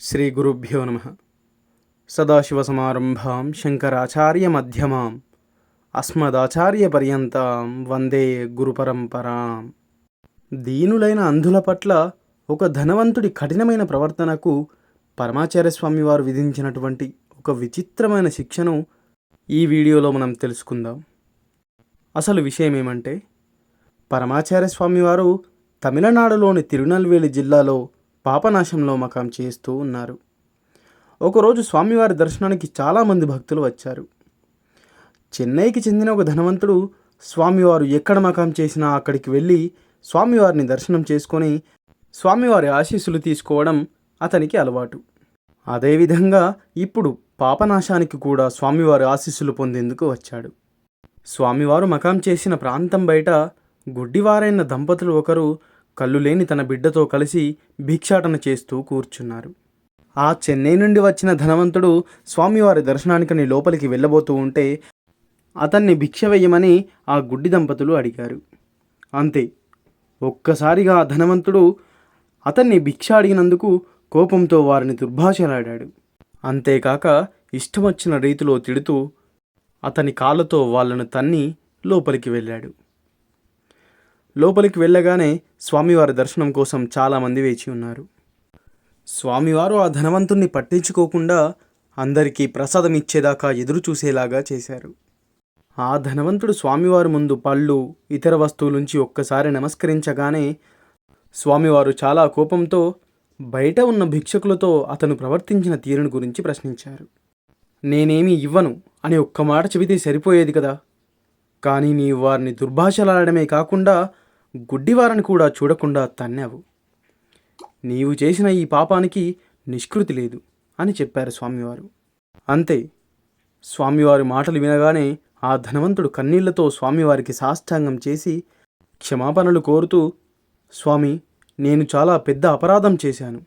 శ్రీ గురుభ్యో నమ. సదాశివసమారంభాం శంకరాచార్యమధ్యమాం అస్మదాచార్యపర్యంతం వందే గురుపరంపరాం. దీనులైన అంధుల పట్ల ఒక ధనవంతుడి కఠినమైన ప్రవర్తనకు పరమాచార్య స్వామి వారు విధించినటువంటి ఒక విచిత్రమైన శిక్షను ఈ వీడియోలో మనం తెలుసుకుందాం. అసలు విషయం ఏమంటే పరమాచార్య స్వామి వారు తమిళనాడులోని తిరునల్వేలి జిల్లాలో పాపనాశంలో మకాం చేస్తూ ఉన్నారు. ఒకరోజు స్వామివారి దర్శనానికి చాలామంది భక్తులు వచ్చారు. చెన్నైకి చెందిన ఒక ధనవంతుడు స్వామివారు ఎక్కడ మకాం చేసినా అక్కడికి వెళ్ళి స్వామివారిని దర్శనం చేసుకొని స్వామివారి ఆశీస్సులు తీసుకోవడం అతనికి అలవాటు. అదేవిధంగా ఇప్పుడు పాపనాశానికి కూడా స్వామివారి ఆశీస్సులు పొందేందుకు వచ్చాడు. స్వామివారు మకాం చేసిన ప్రాంతం బయట గుడ్డివారైన దంపతులు ఒకరు కళ్ళు లేని తన బిడ్డతో కలిసి భిక్షాటన చేస్తూ కూర్చున్నారు. ఆ చెన్నై నుండి వచ్చిన ధనవంతుడు స్వామివారి దర్శనానికని లోపలికి వెళ్ళబోతూ ఉంటే అతన్ని భిక్ష వేయమని ఆ గుడ్డి దంపతులు అడిగారు. అంతే ఒక్కసారిగా ఆ ధనవంతుడు అతన్ని భిక్ష అడిగినందుకు కోపంతో వారిని దుర్భాషలాడాడు. అంతేకాక ఇష్టమొచ్చిన రీతిలో తిడుతూ అతని కాళ్ళతో వాళ్ళను తన్ని లోపలికి వెళ్ళాడు. లోపలికి వెళ్ళగానే స్వామివారి దర్శనం కోసం చాలామంది వేచి ఉన్నారు. స్వామివారు ఆ ధనవంతుణ్ణి పట్టించుకోకుండా అందరికీ ప్రసాదం ఇచ్చేదాకా ఎదురు చూసేలాగా చేశారు. ఆ ధనవంతుడు స్వామివారి ముందు పళ్ళు ఇతర వస్తువులుంచి ఒక్కసారి నమస్కరించగానే స్వామివారు చాలా కోపంతో బయట ఉన్న భిక్షకులతో అతను ప్రవర్తించిన తీరును గురించి ప్రశ్నించారు. నేనేమీ ఇవ్వను అని ఒక్క మాట చెబితే సరిపోయేది కదా? కానీ నీవు వారిని దుర్భాషలాడమే కాకుండా గుడ్డివారని కూడా చూడకుండా తన్నావు. నీవు చేసిన ఈ పాపానికి నిష్కృతి లేదు అని చెప్పారు స్వామివారు. అంతే స్వామివారి మాటలు వినగానే ఆ ధనవంతుడు కన్నీళ్ళతో స్వామివారికి సాష్టాంగం చేసి క్షమాపణలు కోరుతూ స్వామి నేను చాలా పెద్ద అపరాధం చేశాను.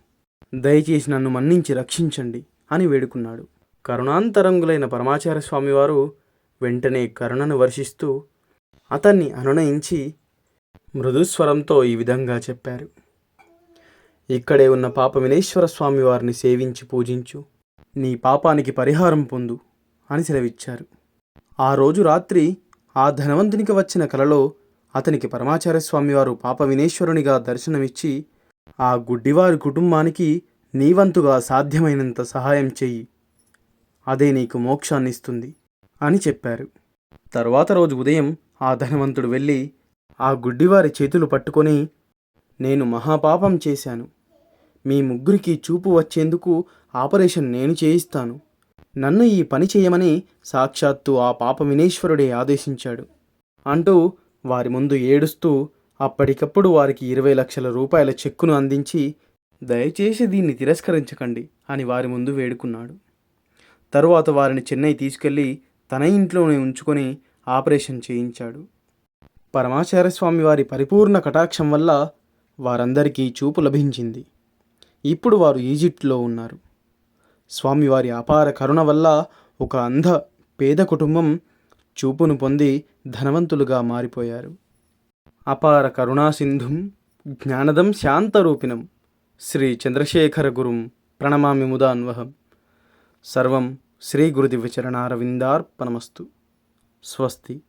దయచేసి నన్ను మన్నించి రక్షించండి అని వేడుకున్నాడు. కరుణాంతరంగులైన పరమాచార్య స్వామివారు వెంటనే కరుణను వర్షిస్తూ అతన్ని అనునయించి మృదుస్వరంతో ఈ విధంగా చెప్పారు. ఇక్కడే ఉన్న పాప వినేశ్వర స్వామి వారిని సేవించి పూజించు. నీ పాపానికి పరిహారం పొందు అని సెలవిచ్చారు. ఆ రోజు రాత్రి ఆ ధనవంతునికి వచ్చిన కలలో అతనికి పరమాచార్య స్వామివారు పాప వినేశ్వరునిగా దర్శనమిచ్చి ఆ గుడ్డివారి కుటుంబానికి నీవంతుగా సాధ్యమైనంత సహాయం చెయ్యి. అదే నీకు మోక్షాన్నిస్తుంది అని చెప్పారు. తరువాత రోజు ఉదయం ఆ ధనవంతుడు వెళ్ళి ఆ గుడ్డివారి చేతులు పట్టుకొని నేను మహాపాపం చేశాను. మీ ముగ్గురికి చూపు వచ్చేందుకు ఆపరేషన్ నేను చేయిస్తాను. నన్ను ఈ పని చేయమని సాక్షాత్తు ఆ పాప వినేశ్వరుడే ఆదేశించాడు. అంటూ వారి ముందు ఏడుస్తూ అప్పటికప్పుడు వారికి ఇరవై లక్షల రూపాయల చెక్కును అందించి దయచేసి దీన్ని తిరస్కరించకండి అని వారి ముందు వేడుకున్నాడు. తరువాత వారిని చెన్నై తీసుకెళ్ళి తన ఇంట్లోనే ఉంచుకొని ఆపరేషన్ చేయించాడు. పరమాచార్య స్వామి వారి పరిపూర్ణ కటాక్షం వల్ల వారందరికీ చూపు లభించింది. ఇప్పుడు వారు ఈజిప్ట్లో ఉన్నారు. స్వామివారి అపార కరుణ వల్ల ఒక అంధ పేద కుటుంబం చూపును పొంది ధనవంతులుగా మారిపోయారు. అపార కరుణాసింధుం జ్ఞానదం శాంతరూపిణం శ్రీ చంద్రశేఖర గురుం ప్రణమామి ముదాన్వహం. సర్వం శ్రీ గురుదివ్యచరణారవిందార్పణమస్తు స్వస్తి.